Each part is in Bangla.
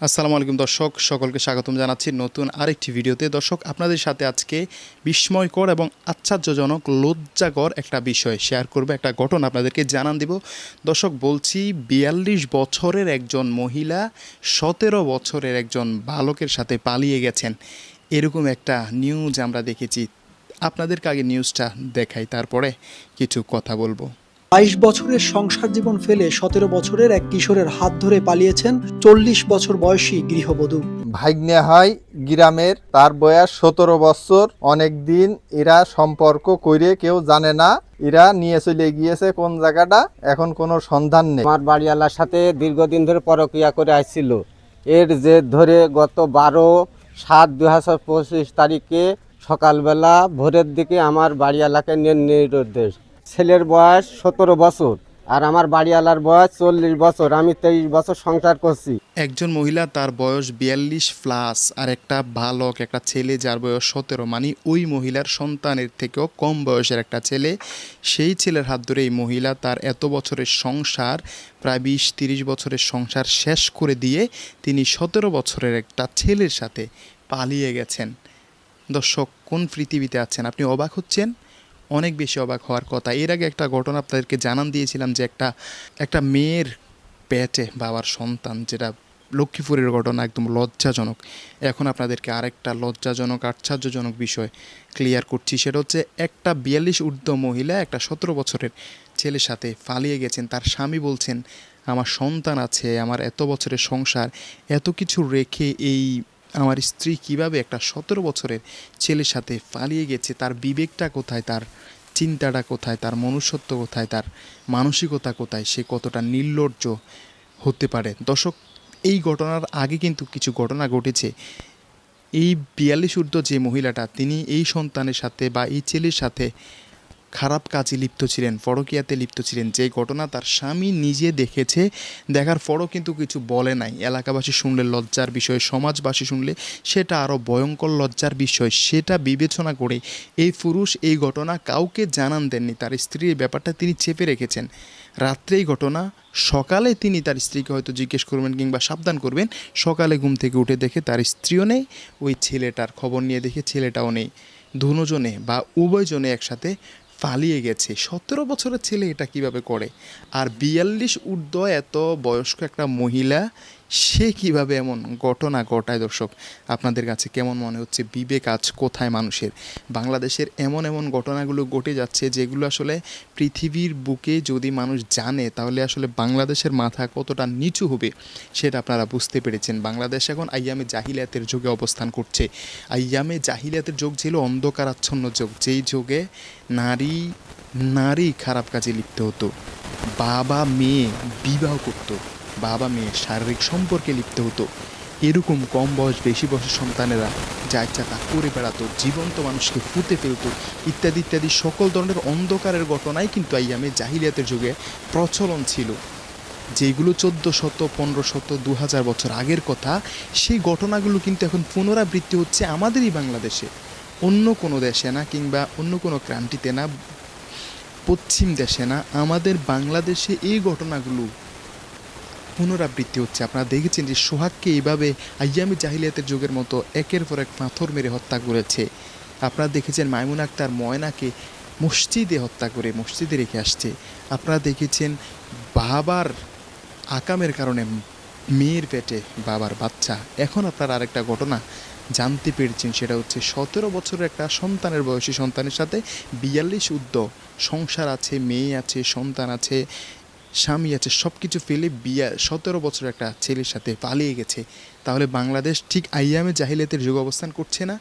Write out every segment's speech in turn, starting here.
আসসালামু আলাইকুম দর্শক, সকলকে স্বাগতম জানাচ্ছি নতুন আরেকটি ভিডিওতে। দর্শক, আপনাদের সাথে আজকে বিস্ময়কর এবং আশ্চর্যজনক, লজ্জাকর একটা বিষয় শেয়ার করবে, একটা ঘটনা আপনাদেরকে জানান দিব। দর্শক, বলছি বিয়াল্লিশ বছরের একজন মহিলা সতেরো বছরের একজন বালকের সাথে পালিয়ে গেছেন। এরকম একটা নিউজ আমরা দেখেছি। আপনাদেরকে আগে নিউজটা দেখাই, তারপরে কিছু কথা বলব। বাইশ বছরের সংসার জীবন ফেলে সতেরো বছরের এক কিশোরের হাত ধরে পালিয়েছেন চল্লিশ বছর বয়সী গৃহবধূ। ভাগ্নে হয় গ্রামের তার বয়স সতেরো বছর। অনেক দিন এরা সম্পর্ক করে কেউ জানে না। এরা নিয়ে চলে গিয়েছে কোন জায়গাটা? এখন কোনো সন্ধান নেই। আমার বাড়িওয়ালার সাথে দীর্ঘদিন ধরে পরকিয়া করে আসছিল। এর যে ধরে গত বারো সাত দু হাজার পঁচিশ তারিখে সকালবেলা ভোরের দিকে আমার বাড়িওয়ালাকে নিয়ে নির্দেশ। ছেলের বয়স সতেরো বছর আর আমার বাড়িওয়ালার বয়স চল্লিশ বছর। আমি তেইশ বছর সংসার করছি। একজন মহিলা তার বয়স বিয়াল্লিশ প্লাস আর একটা বালক, একটা ছেলে যার বয়স সতেরো। মানে ওই মহিলার সন্তানের থেকেও কম বয়সের একটা ছেলে। সেই ছেলের হাত ধরে এই মহিলা তার এত বছরের সংসার, প্রায় বিশ তিরিশ বছরের সংসার শেষ করে দিয়ে তিনি সতেরো বছরের একটা ছেলের সাথে পালিয়ে গেছেন। দর্শক, কোন পৃথিবীতে আছেন? আপনি অবাক হচ্ছেন? অনেক বেশি অবাক হওয়ার কথা। এর আগে একটা ঘটনা আপনাদেরকে জানান দিয়েছিলাম যে একটা একটা মেয়ের পেটে বাবার সন্তান, যেটা লক্ষ্মীপুরের ঘটনা একদম লজ্জাজনক। এখন আপনাদেরকে আরেকটা লজ্জাজনক, আশ্চর্যজনক বিষয় ক্লিয়ার করছি। সেটা হচ্ছে একটা বিয়াল্লিশ ঊর্ধ্ব মহিলা একটা সতেরো বছরের ছেলের সাথে পালিয়ে গেছেন। তার স্বামী বলছেন, আমার সন্তান আছে, আমার এত বছরের সংসার, এত কিছু রেখে এই আমার স্ত্রী কীভাবে একটা সতেরো বছরের ছেলের সাথে পালিয়ে গেছে, তার বিবেকটা কোথায়, তার চিন্তাটা কোথায়, তার মনুষ্যত্ব কোথায়, তার মানসিকতা কোথায়, সে কতটা নির্লজ্জ হতে পারে। দর্শক, এই ঘটনার আগে কিন্তু কিছু ঘটনা ঘটেছে। এই বিয়াল্লিশ ঊর্ধ্ব যে মহিলাটা, তিনি এই সন্তানের সাথে বা এই ছেলের সাথে খারাপ কাজে লিপ্ত ছিলেন, ফরকিয়াতে লিপ্ত ছিলেন। যে ঘটনা তার স্বামী নিজে দেখেছে, দেখার পরও কিন্তু কিছু বলে নাই। এলাকাবাসী শুনলে লজ্জার বিষয়, সমাজবাসী শুনলে সেটা আরও ভয়ঙ্কর লজ্জার বিষয়। সেটা বিবেচনা করে এই পুরুষ এই ঘটনা কাউকে জানান দেননি। তার স্ত্রীর ব্যাপারটা তিনি চেপে রেখেছেন। রাত্রে এই ঘটনা, সকালে তিনি তার স্ত্রীকে হয়তো জিজ্ঞেস করবেন কিংবা সাবধান করবেন। সকালে ঘুম থেকে উঠে দেখে তার স্ত্রীও নেই, ওই ছেলেটার খবর নিয়ে দেখে ছেলেটাও নেই। দুজনে বা উভয়জনে একসাথে পালিয়ে গেছে। সতেরো বছরের ছেলে এটা কীভাবে করে? আর বিয়াল্লিশ ঊর্ধ্ব এত বয়স্ক একটা মহিলা সে কীভাবে এমন ঘটনা ঘটায় দর্শক? আপনাদের কাছে কেমন মনে হচ্ছে? বিবেক আজ কোথায় মানুষের? বাংলাদেশের এমন এমন ঘটনাগুলো ঘটে যাচ্ছে যেগুলো আসলে পৃথিবীর বুকে যদি মানুষ জানে, তাহলে আসলে বাংলাদেশের মাথা কতটা নিচু হবে সেটা আপনারা বুঝতে পেরেছেন। বাংলাদেশ এখন আইয়ামে জাহিলিয়াতের যুগে অবস্থান করছে। আইয়ামে জাহিলিয়াতের যুগ ছিল অন্ধকারাচ্ছন্ন যুগ। যেই যুগে নারী নারী খারাপ কাজে লিপ্ত হতো। বাবা, মেয়ে বিবাহ করত। বাবা মেয়ে শারীরিক সম্পর্কে লিপ্ত হতো। এরকম কম বয়স বেশি বয়সের সন্তানেরা যা ইচ্ছা তা করে বেড়াতো, জীবন্ত মানুষকে ফুটে ফেলতো, ইত্যাদি ইত্যাদি সকল ধরনের অন্ধকারের ঘটনাই কিন্তু আইয়ামে জাহিলিয়াতের যুগে প্রচলন ছিল। যেগুলো চোদ্দ শত, পনেরো শত দু হাজার বছর আগের কথা, সেই ঘটনাগুলো কিন্তু এখন পুনরাবৃত্তি হচ্ছে আমাদেরই বাংলাদেশে। অন্য কোনো দেশে না কিংবা অন্য কোনো ক্রান্তিতে না, পশ্চিম দেশে না, আমাদের বাংলাদেশে এই ঘটনাগুলো পুনরাবৃত্তি হচ্ছে। আপনারা দেখেছেন যে সোহাগকে এইভাবে আইয়ামি জাহিলিয়াতের যুগের মতো একের পর এক পাথর মেরে হত্যা করেছে। আপনারা দেখেছেন মাইমুন আক্তার ময়নাকে মসজিদে হত্যা করে মসজিদে রেখে আসছে। আপনারা দেখেছেন বাবার আকামের কারণে মেয়ের পেটে বাবার বাচ্চা। এখন আপনার আরেকটা ঘটনা জানতে পেরেছেন, সেটা হচ্ছে সতেরো বছরের একটা সন্তানের বয়সী সন্তানের সাথে বিয়াল্লিশ উদ্য সংসার আছে, মেয়ে আছে, সন্তান আছে। স্বামী আছে সব কিছু ফেলে বিয়া, সতেরো বছর একটা ছেলের সাথে পালিয়ে গেছে। তাহলে বাংলাদেশ ঠিক আইয়ামে জাহিলিয়াতের যুগ অবস্থান করছে না?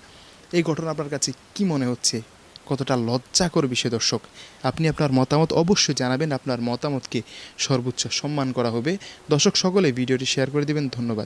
এই ঘটনা আপনার কাছে কি মনে হচ্ছে? কতটা লজ্জাকর বিষয় দর্শক। আপনি আপনার মতামত অবশ্যই জানাবেন, আপনার মতামতকে সর্বোচ্চ সম্মান করা হবে। দর্শক সকলে ভিডিওটি শেয়ার করে দেবেন, ধন্যবাদ।